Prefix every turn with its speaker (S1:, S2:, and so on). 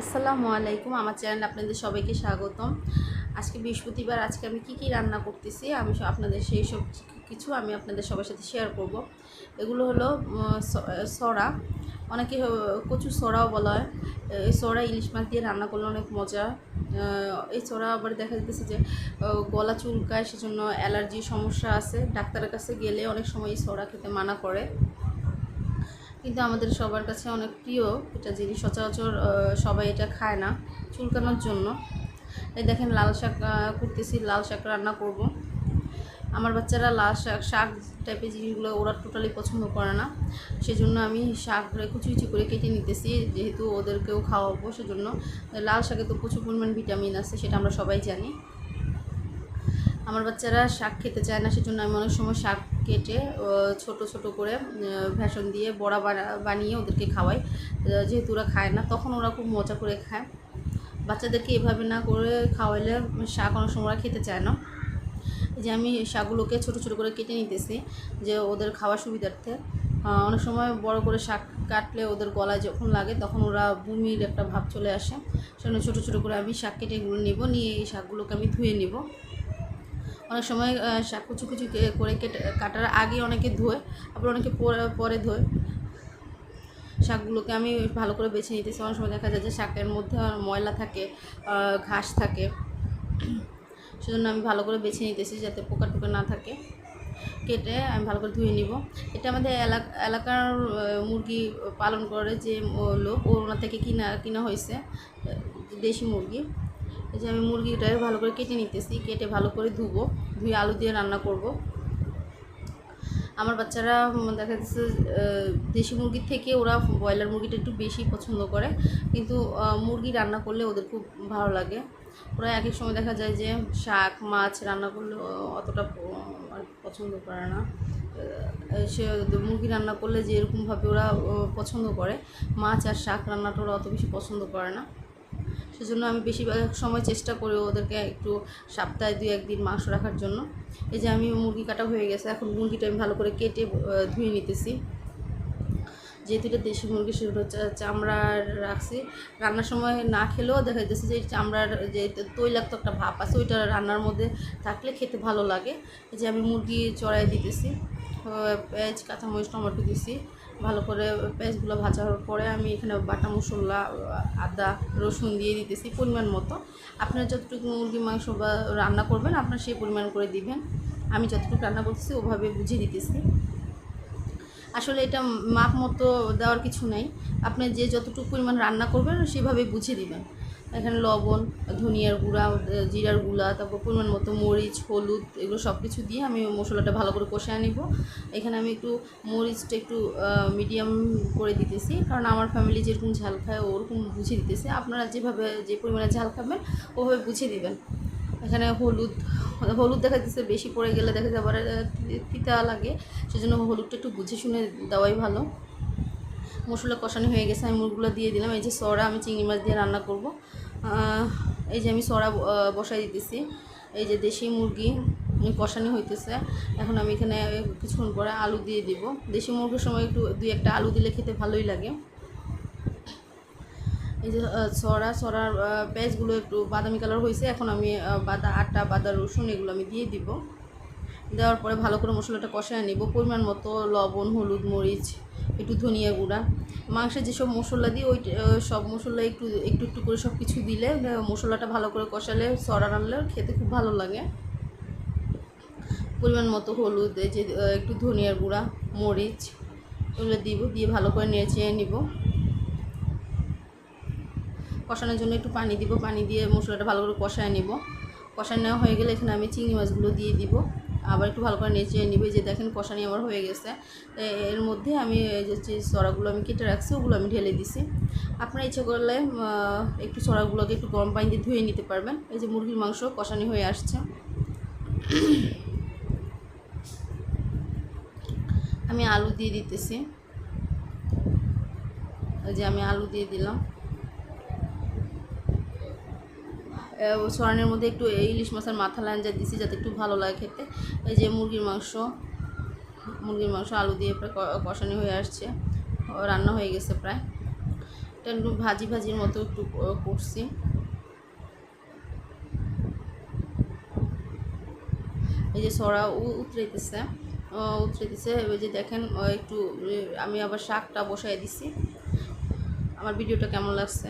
S1: আসসালামু আলাইকুম, আমার চ্যানেলে আপনাদের সবাইকে স্বাগতম। আজকে বৃহস্পতিবার, আজকে আমি কি কি রান্না করতেছি, আমি আপনাদের সেই সব কিছু আমি আপনাদের সবার সাথে শেয়ার করব। এগুলো হলো সরা। অনেকে কচু সরাও বলা হয়। এই সরা ইলিশ মাছ দিয়ে রান্না করলে অনেক মজা। এই সরা আবার দেখা যাচ্ছে যে গলা চুলকায়, সেজন্য অ্যালার্জির সমস্যা আছে। ডাক্তারের কাছে গেলে অনেক সময় এই খেতে মানা করে। কিন্তু আমাদের সবার কাছে অনেক প্রিয় এটা জিনিস সচরাচর সবাই এটা খায় না, চুলকানোর জন্য। এই দেখেন লাল শাক করতেছি লাল শাক রান্না করব। আমার বাচ্চারা লাল শাক শাক টাইপের জিনিসগুলো ওরা টোটালি পছন্দ করে না। সেজন্য আমি শাক কুচি কুচি করে কেটে নিতেছি, যেহেতু ওদেরকেও খাওয়াবো সেজন্য। লাল শাকে তো প্রচুর পরিমাণ ভিটামিন আছে, সেটা আমরা সবাই জানি। আমার বাচ্চারা শাক খেতে চায় না, সেজন্য আমি অনেক সময় শাক কেটে ছোট ছোট করে ভেষণ দিয়ে বড়া বানা- বানিয়ে ওদেরকে খাওয়াই। যেহেতু ওরা খায় না, তখন ওরা খুব মজা করে খায়। বাচ্চাদেরকে এভাবে না করে খাওয়াইলে শাক অনেক সময় খেতে চায় না। যে আমি শাকগুলোকে ছোট ছোট করে কেটে নিতেছি, যে ওদের খাওয়ার সুবিধার্থে। অনেক সময় বড় করে শাক কাটলে ওদের গলায় যখন লাগে, তখন ওরা বমির একটা ভাব চলে আসে। সেজন্য ছোটো ছোটো করে আমি শাক কেটে নেব, নিয়ে এই শাকগুলোকে আমি ধুয়ে নিব। অনেক সময় কুচু কুচু করে কেটে, কাটার আগে অনেকে ধোয়, আবার অনেকে পরে পরে ধোয়। শাকগুলোকে আমি ভালো করে বেছে নিতেছি। অনেক সময় দেখা যায় যে শাকের মধ্যে ময়লা থাকে ঘাস থাকে। সেজন্য আমি ভালো করে বেছে নিতেছি যাতে পোকা টোকা না থাকে। কেটে আমি ভালো করে ধুয়ে নিব। এটা আমাদের এলাকা, এলাকার মুরগি পালন করে যে লোক, ওনার থেকে কিনা কিনা হয়েছে দেশি মুরগি। এই যে আমি মুরগিটাকে ভালো করে কেটে নিতেছি, কেটে ভালো করে ধুবো, ধুয়ে আলু দিয়ে রান্না করব। আমার বাচ্চারা দেখা যাচ্ছে দেশি মুরগির থেকে ওরা ব্রয়লার মুরগিটা একটু বেশি পছন্দ করে। কিন্তু মুরগি রান্না করলে ওদের খুব ভালো লাগে। ওরা এক এক সময় দেখা যায় যে শাক, মাছ রান্না করলে অতটা পছন্দ করে না। সে মুরগি রান্না করলে যে এরকমভাবে ওরা পছন্দ করে। মাছ আর শাক রান্নাটা ওরা অত বেশি পছন্দ করে না। সেজন্য আমি বেশিরভাগ সময় চেষ্টা করি ওদেরকে একটু সপ্তাহে দুই একদিন মাংস রাখার জন্য। এই যে আমি মুরগি কাটা হয়ে গেছে, এখন মুরগিটা আমি ভালো করে কেটে ধুয়ে নিতেছি। যেহেতু এটা দেশি মুরগি সেগুলো চামড়া রাখছি। রান্নার সময় না খেলেও দেখা যাচ্ছে যে চামড়ার যে তৈলাক্ত একটা ভাপ আছে, ওইটা রান্নার মধ্যে থাকলে খেতে ভালো লাগে। যে আমি মুরগি চড়াই দিতেছি। পেঁয়াজ কাঁচামরিচ টমেটো দিছি। ভালো করে পেঁয়াজগুলো ভাজা হওয়ার পরে আমি এখানে বাটা মশলা আদা, রসুন দিয়ে দিতেছি পরিমাণ মতো। আপনারা যতটুকু মুরগি, মাংস বা রান্না করবেন, আপনার সেই পরিমাণ করে দিবেন। আমি যতটুকু রান্না করতেছি, ওভাবে বুঝিয়ে দিতেছি। আসলে এটা মাপ মতো দেওয়ার কিছু নাই। আপনি যে যতটুকু পরিমাণ রান্না করবেন, সেভাবে বুঝে দিবেন। এখানে লবণ, ধনিয়ার গুঁড়া, জিরার গুঁড়া, তারপর পরিমাণ মতো মরিচ, হলুদ, এগুলো সব কিছু দিয়ে আমি মশলাটা ভালো করে কষায় নিব। এখানে আমি একটু মরিচটা একটু মিডিয়াম করে দিতেছি। কারণ আমার ফ্যামিলি যেরকম ঝাল খায় ওরকম বুঝে দিতেছে। আপনারা যেভাবে, যে পরিমাণে ঝাল খাবেন, ওভাবে বুঝে দিবেন। এখানে হলুদ হলুদ দেখা যাচ্ছে বেশি পড়ে গেলে দেখা যাবে তিতা লাগে। সেজন্য হলুদটা একটু বুঝে শুনে দেওয়াই ভালো। মশলা কষানো হয়ে গেছে, আমি মুরগুলো দিয়ে দিলাম। এই যে সরা, আমি চিংড়ি মাছ দিয়ে রান্না করব। এই যে আমি সরা বসাই দিতেছি। এই যে দেশি মুরগি কষানি হইতেছে। এখন আমি এখানে কিছুক্ষণ পরে আলু দিয়ে দিব। দেশি মুরগির সময় একটু, দুই একটা আলু দিলে খেতে ভালোই লাগে। এই যে সরা, সরার পেঁয়াজগুলো একটু বাদামি কালার হয়েছে এখন আমি বাদা, আটা, বাদা, রসুন এগুলো আমি দিয়ে দিব। দেওয়ার পরে ভালো করে মশলাটা কষায় নেব। পরিমাণ মতো লবণ, হলুদ, মরিচ, একটু ধনিয়া গুঁড়া। মাংসে যেসব মশলা দিই, ওই সব মশলা একটু একটু একটু করে সব কিছু দিলে মশলাটা ভালো করে কষালে সরা রান্নলে খেতে খুব ভালো লাগে। পরিমাণ মতো হলুদ যে একটু ধনিয়ার গুঁড়া, মরিচ এগুলো দিব, দিয়ে ভালো করে নেড়ে নিব। কষানোর জন্য একটু পানি দিব, পানি দিয়ে মশলাটা ভালো করে কষায় নিব। কষায় নেওয়া হয়ে গেলে এখানে আমি চিংড়ি মাছগুলো দিয়ে দিব। আবার একটু ভালো করে নেচে নিবে, যে দেখেন কষানি আমার হয়ে গেছে। এর মধ্যে আমি যে সরাগুলো আমি কেটে রাখছি, ওগুলো আমি ঢেলে দিছি। আপনারা ইচ্ছে করলে একটু সরাগুলোকে একটু গরম পানি দিয়ে ধুয়ে নিতে পারবেন। এই যে মুরগির মাংস কষানি হয়ে আসছে। আমি আলু দিয়ে দিতেছি। যে আমি আলু দিয়ে দিলাম। সরানের মধ্যে একটু ইলিশ মাছের মাথা লাঞ্জা দিছি যাতে একটু ভালো লাগে খেতে। এই যে মুরগির মাংস মুরগির মাংস আলু দিয়ে প্রায় কষানি হয়ে আসছে। রান্না হয়ে গেছে প্রায়। এটা একটু ভাজি ভাজির মতো একটু করছি। এই যে সরা উ- উতরাইতেছে। আহ, উতরাইতেছে। ওই যে দেখেন একটু আমি আবার শাকটা বসাই দিছি। আমার ভিডিওটা কেমন লাগছে?